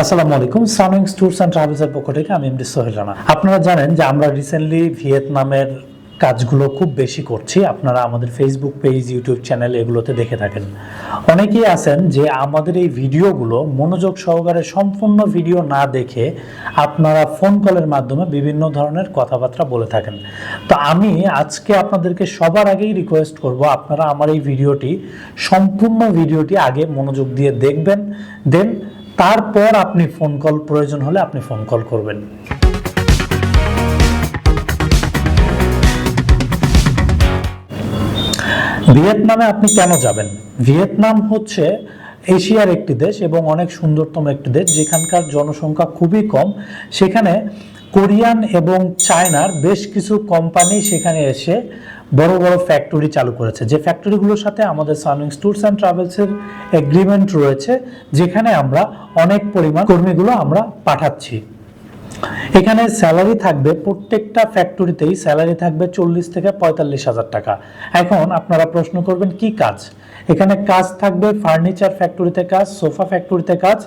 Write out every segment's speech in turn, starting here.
আসসালামু আলাইকুম সানুইংস tours and ট্রাভেলসের পক্ষ থেকে আমি এমডি সোহেল রানা। আপনারা জানেন যে আমরা রিসেন্টলি ভিয়েতনামের কাজগুলো খুব বেশি করছি। আপনারা আমাদের ফেসবুক পেজ ইউটিউব চ্যানেল এগুলোতে দেখে থাকেন। অনেকেই আছেন যে আমাদের এই ভিডিওগুলো মনোযোগ সহকারে সম্পূর্ণ ভিডিও না দেখে আপনারা ফোন কলের মাধ্যমে বিভিন্ন ধরনের কথাবার্তা বলে থাকেন। তো আমি আজকে আপনাদেরকে সবার আগেই রিকোয়েস্ট করব, আপনারা আমার এই ভিডিওটি, সম্পূর্ণ ভিডিওটি আগে মনোযোগ দিয়ে দেখবেন, দেন তারপর আপনি ফোন কল প্রয়োজন হলে আপনি ফোন কল করবেন। ভিয়েতনামে আপনি কেন যাবেন? ভিয়েতনাম হচ্ছে এশিয়ার একটি দেশ এবং অনেক সুন্দরতম একটি দেশ, যেখানকার জনসংখ্যা খুবই কম। সেখানে কোরিয়ান এবং চায়নার বেশ কিছু কোম্পানি সেখানে এসে বড় বড় ফ্যাক্টরি চালু করেছে। যে ফ্যাক্টরিগুলোর সাথে আমাদের সানউইংস ট্যুরস অ্যান্ড ট্রাভেলসের এগ্রিমেন্ট রয়েছে, যেখানে আমরা অনেক পরিমাণ কর্মীগুলো আমরা পাঠাচ্ছি। এখানে স্যালারি থাকবে, প্রত্যেকটা ফ্যাক্টরিতেই স্যালারি থাকবে চল্লিশ থেকে পঁয়তাল্লিশ হাজার টাকা। এখন আপনারা প্রশ্ন করবেন, কি কাজ? এখানে কাজ থাকবে ফার্নিচার ফ্যাক্টরিতে কাজ, সোফা ফ্যাক্টরিতে কাজ,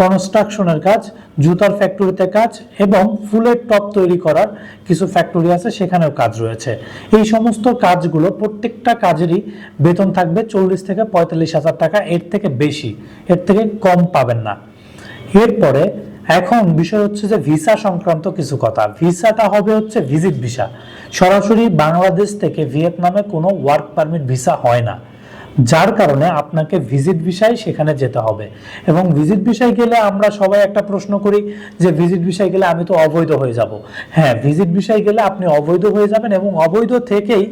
কনস্ট্রাকশনের কাজ, জুতার ফ্যাক্টরিতে কাজ এবং ফুলের টপ তৈরি করার কিছু ফ্যাক্টরি আছে, সেখানেও কাজ রয়েছে। এই সমস্ত কাজগুলো প্রত্যেকটা কাজেরই বেতন থাকবে চল্লিশ থেকে পঁয়তাল্লিশ হাজার টাকা, এর থেকে বেশি, এর থেকে কম পাবেন না। এরপরে এখন বিষয় হচ্ছে যে ভিসা সংক্রান্ত কিছু কথা। ভিসাটা হবে হচ্ছে ভিজিট ভিসা। সরাসরি বাংলাদেশ থেকে ভিয়েতনামে কোনো ওয়ার্ক পারমিট ভিসা হয় না। যার কারণে আপনাকে ভিজিট ভিসায় সেখানে যেতে হবে। এবং ভিজিট ভিসায় গেলে আমরা সবাই একটা প্রশ্ন করি যে ভিজিট ভিসায় গেলে আমি তো অবৈধ হয়ে যাব। হ্যাঁ ভিজিট বিষয় গেলে আপনি অবৈধ হয়ে যাবেন এবং অবৈধ থেকেই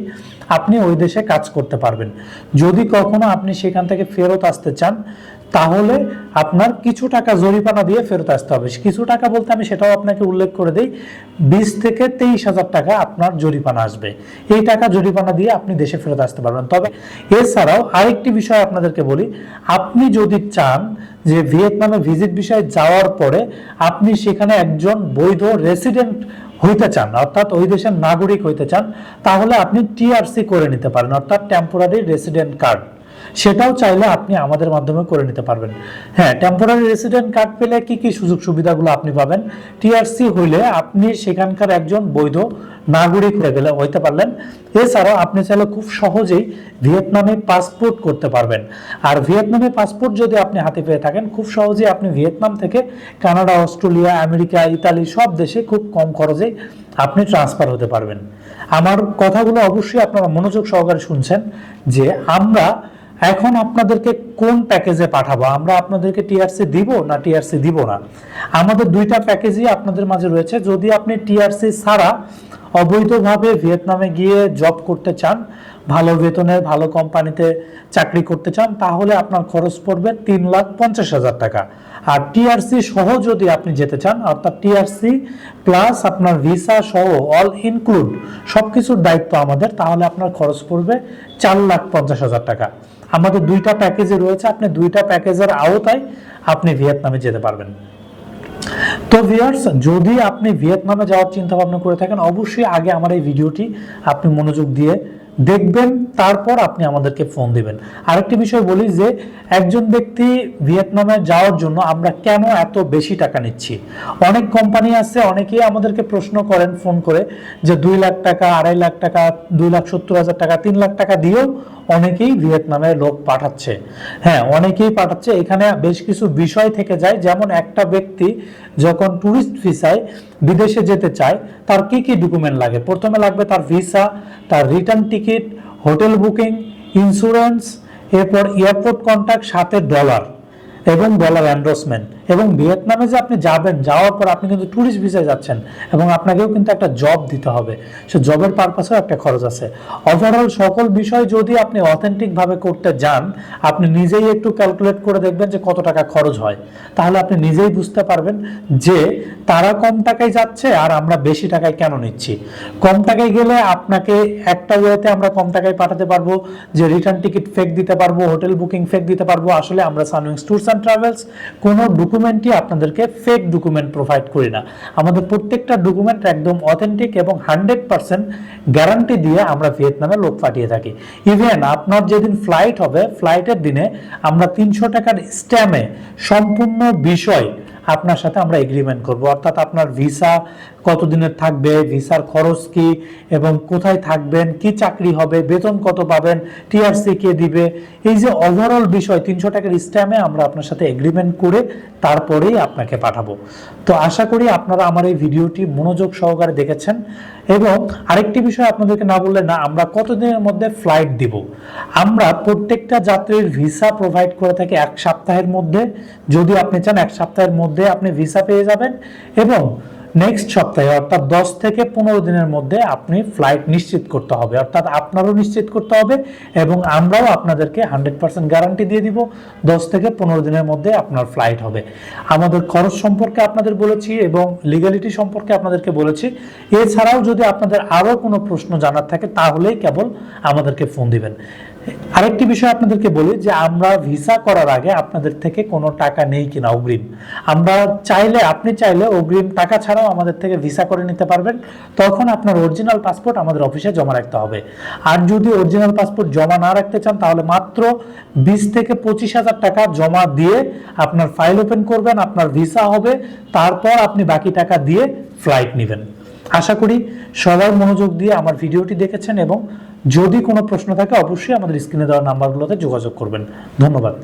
আপনি ওই দেশে কাজ করতে পারবেন। যদি কখনো আপনি সেখান থেকে ফেরত আসতে চান তাহলে আপনার কিছু টাকা জরিমানা দিয়ে ফেরত আসতে হবে। কিছু টাকা বলতে আমি সেটাও আপনাকে উল্লেখ করে দিই, বিশ থেকে তেইশ হাজার টাকা আপনার জরিমানা আসবে। এই টাকা জরিমানা দিয়ে আপনি দেশে ফেরত আসতে পারবেন। তবে এছাড়াও আরেকটি বিষয় আপনাদেরকে বলি, আপনি যদি চান যে ভিয়েতনামে ভিজিট বিষয়ে যাওয়ার পরে আপনি সেখানে একজন বৈধ রেসিডেন্ট হইতে চান, অর্থাৎ ওই দেশের নাগরিক হইতে চান, তাহলে আপনি টিআরসি করে নিতে পারেন, অর্থাৎ টেম্পোরারি রেসিডেন্ট কার্ড সেটাও চাইলে আপনি আমাদের মাধ্যমে করে নিতে পারবেন। হ্যাঁ টেম্পোরারি রেসিডেন্ট কার্ড পেলে কি কি সুযোগ সুবিধাগুলো আপনি পাবেন? টিআরসি হইলে আপনি সেখানকার একজন বৈধ নাগরিক হয়ে গেলে হইতে পারলেন। এছাড়াও আপনি চাইলে খুব সহজেই ভিয়েতনামে পাসপোর্ট করতে পারবেন। আর ভিয়েতনামে পাসপোর্ট যদি আপনি হাতে পেয়ে থাকেন, খুব সহজেই আপনি ভিয়েতনাম থেকে কানাডা, অস্ট্রেলিয়া, আমেরিকা, ইতালি সব দেশে খুব কম খরচে আপনি ট্রান্সফার হতে পারবেন। আমার কথাগুলো অবশ্যই আপনারা মনোযোগ সহকারে শুনছেন যে আমরা এখন আপনাদেরকে কোন প্যাকেজে পাঠাবো? আমরা আপনাদেরকে টিআরসি দিব না টিআরসি দিব না? আমাদের দুইটা প্যাকেজই আপনাদের মাঝে রয়েছে। যদি আপনি টিআরসি ছাড়া অবৈধভাবে ভিয়েতনামে গিয়ে জব করতে চান, ভালো বেতনের, ভালো কোম্পানিতে চাকরি করতে চান, তাহলে আপনার খরচ পড়বে তিন লাখ পঞ্চাশ হাজার টাকা। আর টিআরসি সহ যদি আপনি যেতে চান, অর্থাৎ টিআরসি প্লাস আপনার ভিসা সহ অল ইনক্লুড সব কিছুর দায়িত্ব আমাদের, তাহলে আপনার খরচ পড়বে চার লাখ পঞ্চাশ হাজার টাকা। আমাদের দুইটা প্যাকেজে রয়েছে, আপনি দুইটা প্যাকেজের আওতায় আপনি ভিয়েতনামে যেতে পারবেন। তো ভিউয়ার্স, যদি আপনি ভিয়েতনামে যাওয়ার চিন্তা ভাবনা করে থাকেন, অবশ্যই আগে আমার এই ভিডিওটি আপনি মনোযোগ দিয়ে দেখবেন, তারপর আপনি আমাদেরকে ফোন দিবেন। আরেকটি বিষয় বলি যে, একজন ব্যক্তি ভিয়েতনামে যাওয়ার জন্য আমরা কেন এত বেশি টাকা নিচ্ছি? অনেক কোম্পানি আছে, অনেকেই আমাদেরকে প্রশ্ন করেন, ফোন করে যে দুই লাখ টাকা, আড়াই লাখ টাকা, দুই লাখ সত্তর হাজার টাকা, তিন লাখ টাকা দিয়েও অনেকেই ভিয়েতনামে লোক পাঠাচ্ছে। হ্যাঁ অনেকেই পাঠাচ্ছে। এখানে বেশ কিছু বিষয় থেকে যায়। যেমন একটা ব্যক্তি যখন ট্যুরিস্ট ভিসায় বিদেশে যেতে চায়, তার কি কি ডকুমেন্ট লাগে? প্রথমে লাগবে তার ভিসা তার return ticket hotel booking insurance এরপর এয়ারপোর্ট কন্ট্যাক্ট সাথে ডলার এবং ডলার এন্ডোসমেন্ট এবং ভিয়েতনামে যে আপনি যাবেন, যাওয়ার পর আপনি কিন্তু ট্যুরিস্ট ভিসায় যাচ্ছেন এবং আপনাকেও কিন্তু একটা জব দিতে হবে। সে জবের পারপাসেও একটা খরচ আছে। ওভারঅল সকল বিষয় যদি আপনি অথেন্টিকভাবে করতে যান, আপনি নিজেই একটু ক্যালকুলেট করে দেখবেন যে কত টাকা খরচ হয়। তাহলে আপনি নিজেই বুঝতে পারবেন যে তারা কম টাকায় যাচ্ছে আর আমরা বেশি টাকায় কেন নিচ্ছি। কম টাকায় গেলে আপনাকে একটা ওয়েতে আমরা কম টাকায় পাঠাতে পারব, যে রিটার্ন টিকিট ফেক দিতে পারব হোটেল বুকিং ফেক দিতে পারব, আসলে আমরা সানউইংস ট্যুরস অ্যান্ড ট্রাভেলস কোনো ডকুমেন্টই আপনাদেরকে ফেক ডকুমেন্ট প্রোভাইড করি না। আমাদের প্রত্যেকটা ডকুমেন্ট একদম অথেন্টিক এবং হান্ড্রেড পার্সেন্ট গ্যারান্টি দিয়ে আমরা ভিয়েতনামে লোক পাঠিয়ে থাকি। ইভেন আপনার যেদিন ফ্লাইট হবে ফ্লাইটের দিনে আমরা তিনশো টাকার স্ট্যামে সম্পূর্ণ বিষয় আপনার সাথে আমরা এগ্রিমেন্ট করব। অর্থাৎ আপনার ভিসা কতদিনের থাকবে, ভিসার খরচ কি এবং কোথায় থাকবেন, কি চাকরি হবে, বেতন কত পাবেন টিআরসি কে দিবে, এই যে ওভারঅল বিষয়, তিনশো টাকার স্ট্যাম্পে আমরা আপনার সাথে এগ্রিমেন্ট করে তারপরেই আপনাকে পাঠাবো। তো আশা করি আপনারা আমার এই ভিডিওটি মনোযোগ সহকারে দেখেছেন এবং আরেকটি বিষয় আপনাদেরকে না বললে না, আমরা কতদিনের মধ্যে ফ্লাইট দিব? আমরা প্রত্যেকটা যাত্রীর ভিসা প্রোভাইড করে থাকি এক সপ্তাহের মধ্যে। যদি আপনি চান, এক সপ্তাহের মধ্যে আপনি ভিসা পেয়ে যাবেন এবং নেক্সট সপ্তাহে, অর্থাৎ দশ থেকে পনেরো দিনের মধ্যে আপনি ফ্লাইট নিশ্চিত করতে হবে। অর্থাৎ আপনারও নিশ্চিত করতে হবে এবং আমরাও আপনাদেরকে হান্ড্রেড পার্সেন্ট গ্যারান্টি দিয়ে দিব, দশ থেকে পনেরো দিনের মধ্যে আপনার ফ্লাইট হবে। আমাদের খরচ সম্পর্কে আপনাদের বলেছি এবং লিগালিটি সম্পর্কে আপনাদেরকে বলেছি। এছাড়াও যদি আপনাদের আরও কোনো প্রশ্ন জানার থাকে, তাহলেই কেবল আমাদেরকে ফোন দিবেন। আরেকটি বিষয় আপনাদেরকে বলি যে আমরা ভিসা করার আগে আপনাদের থেকে কোনো টাকা নেই কিনা অগ্রিম। আমরা চাইলে, আপনি চাইলে অগ্রিম টাকা ছাড়াও আমাদের থেকে ভিসা করে নিতে পারবেন। তখন আপনার অরিজিনাল পাসপোর্ট আমাদের অফিসে জমা রাখতে হবে। আর যদি অরিজিনাল পাসপোর্ট জমা না রাখতে চান, তাহলে মাত্র বিশ থেকে পঁচিশ হাজার টাকা জমা দিয়ে আপনার ফাইল ওপেন করবেন, আপনার ভিসা হবে, তারপর আপনি বাকি টাকা দিয়ে ফ্লাইট নেবেন। আশা করি সবাই মনোযোগ দিয়ে আমার ভিডিওটি দেখেছেন এবং যদি কোনো প্রশ্ন থাকে, অবশ্যই আমাদের স্ক্রিনে দেওয়া নাম্বারগুলোতে যোগাযোগ করবেন। ধন্যবাদ।